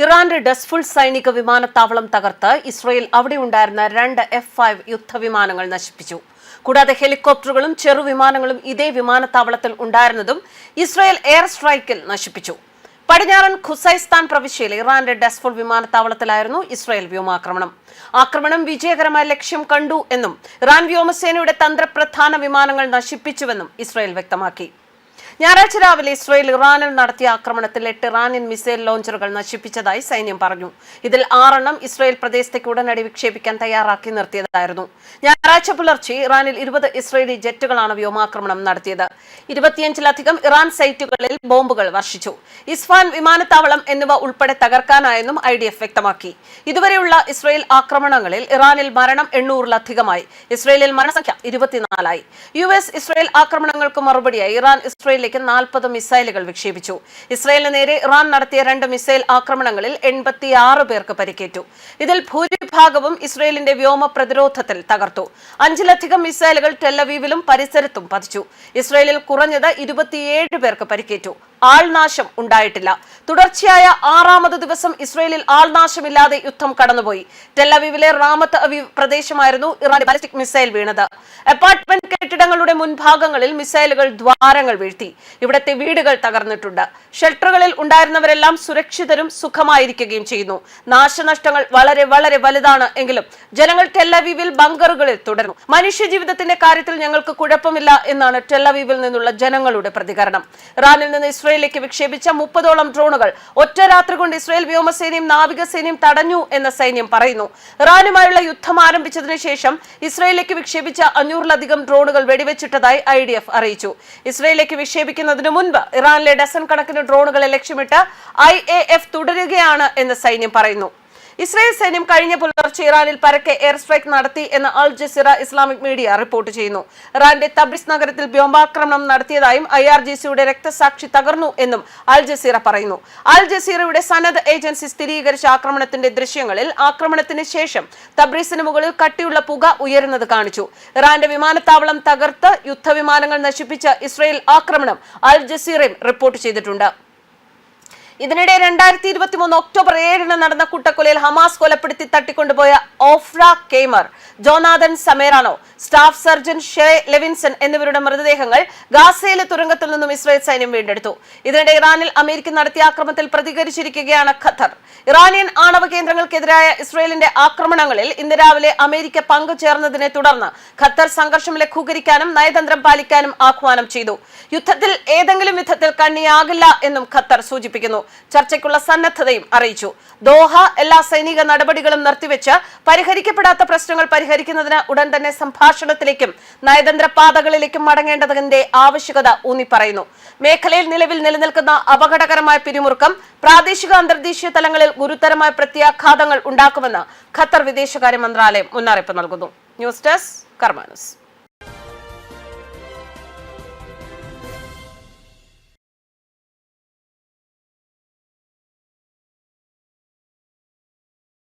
ഇറാന്റെ ഡസ്ഫുൾ സൈനിക വിമാനത്താവളം തകർത്ത് ഇസ്രയേൽ അവിടെ ഉണ്ടായിരുന്ന രണ്ട് എഫ് ഫൈവ് യുദ്ധവിമാനങ്ങൾ നശിപ്പിച്ചു. കൂടാതെ ഹെലികോപ്റ്ററുകളും ചെറുവിമാനങ്ങളും ഇതേ വിമാനത്താവളത്തിൽ ഉണ്ടായിരുന്നതും ഇസ്രയേൽ എയർ സ്ട്രൈക്കിൽ നശിപ്പിച്ചു. പടിഞ്ഞാറൻ ഖുസൈസ്ഥാൻ പ്രവിശ്യയിൽ ഇറാന്റെ ഡസ്ഫുൾ വിമാനത്താവളത്തിലായിരുന്നു ഇസ്രയേൽ വ്യോമാക്രമണം. ആക്രമണം വിജയകരമായ ലക്ഷ്യം കണ്ടു എന്നും ഇറാൻ വ്യോമസേനയുടെ തന്ത്രപ്രധാന വിമാനങ്ങൾ നശിപ്പിച്ചുവെന്നും ഇസ്രയേൽ വ്യക്തമാക്കി. ഞായറാഴ്ച രാവിലെ ഇസ്രയേൽ ഇറാനിൽ നടത്തിയ ആക്രമണത്തിൽ എട്ട് ഇറാനിയൻ മിസൈൽ ലോഞ്ചറുകൾ നശിപ്പിച്ചതായി സൈന്യം പറഞ്ഞു. ഇതിൽ ആറെണ്ണം ഇസ്രയേൽ പ്രദേശത്തേക്ക് ഉടനടി വിക്ഷേപിക്കാൻ തയ്യാറാക്കി നിർത്തിയതായിരുന്നു. ഞായറാഴ്ച പുലർച്ചെ ഇറാനിൽ ഇരുപത് ഇസ്രയേലി ജെറ്റുകളാണ് വ്യോമാക്രമണം നടത്തിയത്. ഇരുപത്തിയഞ്ചിലധികം ഇറാൻ സൈറ്റുകളിൽ ബോംബുകൾ വർഷിച്ചു. ഇസ്ഫാൻ വിമാനത്താവളം എന്നിവ ഉൾപ്പെടെ തകർക്കാനായെന്നും ഐ ഡി എഫ് വ്യക്തമാക്കി. ഇതുവരെയുള്ള ഇസ്രയേൽ ആക്രമണങ്ങളിൽ ഇറാനിൽ മരണം എണ്ണൂറിലധികമായി. ഇസ്രയേലിൽ മരണസംഖ്യ ഇരുപത്തിനാലായി. യു എസ് ഇസ്രയേൽ ആക്രമണങ്ങൾക്ക് മറുപടിയായി ഇറാൻ ഇസ്രയേലിലേക്ക് നാൽപ്പത് മിസൈലുകൾ വിക്ഷേപിച്ചു. ഇസ്രായേലിന് നേരെ ഇറാൻ നടത്തിയ രണ്ട് മിസൈൽ ആക്രമണങ്ങളിൽ എൺപത്തിയാറ് പേർക്ക് പരിക്കേറ്റു. ഇതിൽ ഭൂരിഭാഗവും ഇസ്രായേലിന്റെ വ്യോമ പ്രതിരോധത്തിൽ തകർത്തു. അഞ്ചിലധികം മിസൈലുകൾ ടെല്ലവീവിലും പരിസരത്തും പതിച്ചു. ഇസ്രായേലിൽ കുറഞ്ഞത് ഇരുപത്തിയേഴ് പേർക്ക് പരിക്കേറ്റു. ആൾനാശം ഉണ്ടായിട്ടില്ല. തുടർച്ചയായ ആറാമത് ദിവസം ഇസ്രയേലിൽ ആൾനാശമില്ലാതെ യുദ്ധം കടന്നുപോയി. ടെല്ലവീവിലെ റാമത്ത് അവീവ് പ്രദേശമായിരുന്നു ഇറാൻ ബാലിസ്റ്റിക് മിസൈൽ വീണത്. അപ്പാർട്ട്മെന്റ് കെട്ടിടങ്ങളുടെ മുൻഭാഗങ്ങളിൽ മിസൈലുകൾ ദ്വാരങ്ങൾ വീഴ്ത്തി. ഇവിടത്തെ വീടുകൾ തകർന്നിട്ടുണ്ട്. ഷെൽട്ടറുകളിൽ ഉണ്ടായിരുന്നവരെല്ലാം സുരക്ഷിതരും സുഖമായിരിക്കുകയും ചെയ്യുന്നു. നാശനഷ്ടങ്ങൾ വളരെ വളരെ വലുതാണ് എങ്കിലും ജനങ്ങൾ ടെല്ലവീവിൽ ബങ്കറുകളിൽ തുടരുന്നു. മനുഷ്യജീവിതത്തിന്റെ കാര്യത്തിൽ ഞങ്ങൾക്ക് കുഴപ്പമില്ല എന്നാണ് ടെല്ലവീവിൽ നിന്നുള്ള ജനങ്ങളുടെ പ്രതികരണം. ഇറാനിൽ നിന്ന് ഇസ്രയേലിലേക്ക് വിക്ഷേപിച്ച മുപ്പതോളം ഡ്രോണുകൾ ഒറ്റ രാത്രി കൊണ്ട് ഇസ്രയേൽ വ്യോമസേനയും നാവികസേനയും തടഞ്ഞു എന്ന് സൈന്യം പറയുന്നു. ഇറാനുമായുള്ള യുദ്ധം ആരംഭിച്ചതിനു ശേഷം ഇസ്രയേലിലേക്ക് വിക്ഷേപിച്ച അഞ്ഞൂറിലധികം ഡ്രോണുകൾ വെടിവെച്ചിട്ടതായി ഐ ഡി എഫ് അറിയിച്ചു. ഇസ്രയേലിലേക്ക് വിക്ഷേപിക്കുന്നതിന് മുൻപ് ഇറാനിലെ ഡസൺ കണക്കിന് ഡ്രോണുകളെ ലക്ഷ്യമിട്ട് ഐ എ എഫ് തുടരുകയാണ് എന്ന് സൈന്യം പറയുന്നു. ഇസ്രായേൽ സൈന്യം കഴിഞ്ഞ പുലർച്ചെ ഇറാനിൽ പരക്കെ എയർ സ്ട്രൈക്ക് നടത്തി എന്ന് Al Jazeera Islamic media report ചെയ്യുന്നു. ഇറാന്റെ തബ്രിസ് നഗരത്തിൽ വ്യോമാക്രമണം നടത്തിയതായും ഐ ആർ ജി സിയുടെ രക്തസാക്ഷി തകർന്നു എന്നും അൽ ജസീറ പറയുന്നു. അൽ ജസീറയുടെ സന്നദ്ധ ഏജൻസി സ്ഥിരീകരിച്ച ആക്രമണത്തിന്റെ ദൃശ്യങ്ങളിൽ ആക്രമണത്തിന് ശേഷം തബ്രീസിന് മുകളിൽ കട്ടിയുള്ള പുക ഉയരുന്നത് കാണിച്ചു. ഇറാന്റെ വിമാനത്താവളം തകർത്ത് യുദ്ധവിമാനങ്ങൾ നശിപ്പിച്ച ഇസ്രയേൽ ആക്രമണം അൽ ജസീറയും റിപ്പോർട്ട് ചെയ്തിട്ടുണ്ട്. ഇതിനിടെ രണ്ടായിരത്തി ഇരുപത്തി മൂന്ന് ഒക്ടോബർ ഏഴിന് നടന്ന കൂട്ടക്കൊലയിൽ ഹമാസ് കൊലപ്പെടുത്തി തട്ടിക്കൊണ്ടുപോയ ഓഫ്ര കേമർ ജോനാഥൻ സമേറാണോ? സ്റ്റാഫ് സർജൻ ഷേ ലെവിൻസൺ എന്നിവരുടെ മൃതദേഹങ്ങൾ ഗാസയിലെ തുരങ്കത്തിൽ നിന്നും ഇസ്രായേൽ സൈന്യം വീണ്ടെടുത്തു. ഇതിനിടെ ഇറാനിൽ അമേരിക്ക നടത്തിയ ആക്രമണത്തിൽ പ്രതികരിച്ചിരിക്കുകയാണ് ഖത്തർ. ഇറാനിയൻ ആണവ കേന്ദ്രങ്ങൾക്കെതിരായ ഇസ്രായേലിന്റെ ആക്രമണങ്ങളിൽ ഇന്ന് രാവിലെ അമേരിക്ക പങ്കുചേർന്നതിനെ തുടർന്ന് ഖത്തർ സംഘർഷം ലഘൂകരിക്കാനും നയതന്ത്രം പാലിക്കാനും ആഹ്വാനം ചെയ്തു. യുദ്ധത്തിൽ ഏതെങ്കിലും വിധത്തിൽ കണ്ണിയാകില്ല എന്നും ഖത്തർ സൂചിപ്പിക്കുന്നു. ചർച്ചയ്ക്കുള്ള സന്നദ്ധതയും അറിയിച്ചു. ദോഹ എല്ലാ സൈനിക നടപടികളും നിർത്തിവെച്ച് പരിഹരിക്കപ്പെടാത്ത പ്രശ്നങ്ങൾ പരിഹരിക്കുന്നതിന് ഉടൻ തന്നെ സംഭാഷണത്തിലേക്കും നയതന്ത്ര പാതകളിലേക്കും മടങ്ങേണ്ടതിന്റെ ആവശ്യകത ഊന്നിപ്പറയുന്നു. മേഖലയിൽ നിലവിൽ നിലനിൽക്കുന്ന അപകടകരമായ പിരിമുറുക്കം പ്രാദേശിക അന്തർദേശീയ തലങ്ങളിൽ ഗുരുതരമായ പ്രത്യാഘാതങ്ങൾ ഉണ്ടാക്കുമെന്ന് ഖത്തർ വിദേശകാര്യ മന്ത്രാലയം മുന്നറിയിപ്പ് നൽകുന്നു. News desk കർമാനസ്.